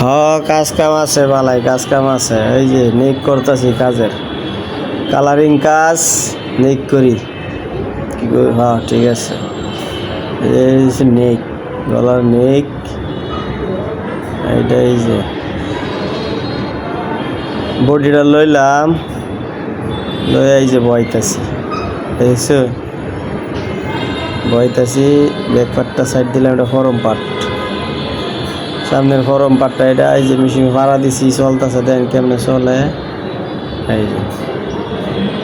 হ, কাজ কাম আছে বালাই, কাজ কাম আছে। এই যে নিক করতেছি কাজের। কালারিং কাজ নিক করি। হ্যাঁ ঠিক আছে। এই নিক গলার নিক এইটা এই যে। বডিটা লইলাম। লই এই যে বইতাছি। দেখছ? বইতাছি ব্যাকপার্টটা সাইড দিলাম, এটা ফরম পার্ট সামনের ফরম পার্টটা এটা, এই যে মেশিন ভাড়া দিছি, চলতেছে, দেন কেমনে চলে? এই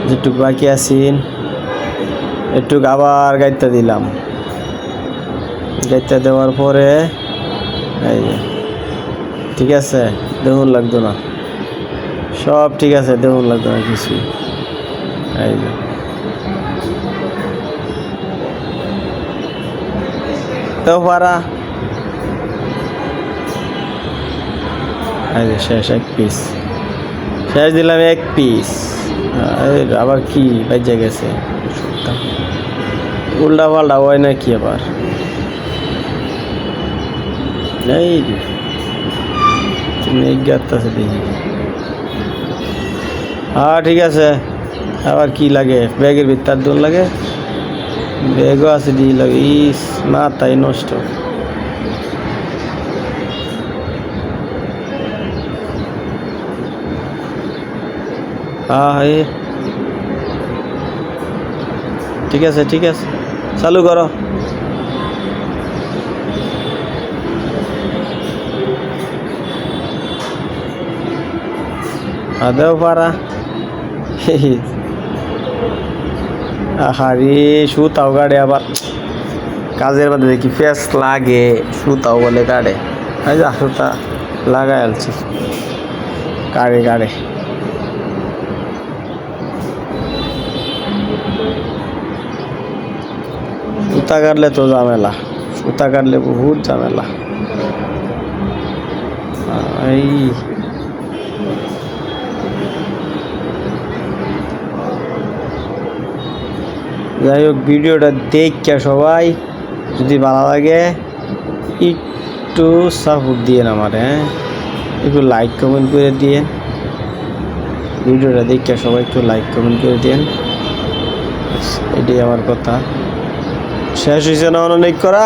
যেটুক বাকি আছেন একটুক আবার গাইতে দিলাম। গাইতে দেওয়ার পরে, এই ঠিক আছে দেখুন লাগতো না। সব ঠিক আছে দেখুন লাগতো না কিছু। এই তো পারা এই যে শেষ, এক পিস শেষ দিলাম এক পিস আবার কি? বেজে গেছে। উল্টা পাল্টা হয় না কি আবার? এই আছে দেখি হ্যাঁ ঠিক আছে। আবার কি লাগে? ব্যাগের ভিতর দোল লাগে? ব্যাগও আছে, দিয়ে লাগে। ইস, মাথায় নষ্ট। হ্যাঁ ঠিক আছে ঠিক আছে। চালু করো। আদেও পারা আহারে সুতাও গাড়ে আবার। কাজের মধ্যে দেখি ফেস লাগে সুতাও বলে এই যা সুতা লাগাই আলছি কাড়ে কাড়ে সুতা কাটলে তো ঝামেলা, সুতা কাটলে বহুত ঝামেলা। এই যাই হোক, ভিডিওটা দেখে সবাই যদি ভালো লাগে, একটু সাপোর্ট দিয়ে আমার হ্যাঁ? একটু লাইক কমেন্ট করে দিয়ে ভিডিওটা দেখে সবাই একটু লাইক কমেন্ট করে দিন এটাই আমার কথা। শেষ হয়েছে না অনেক করা?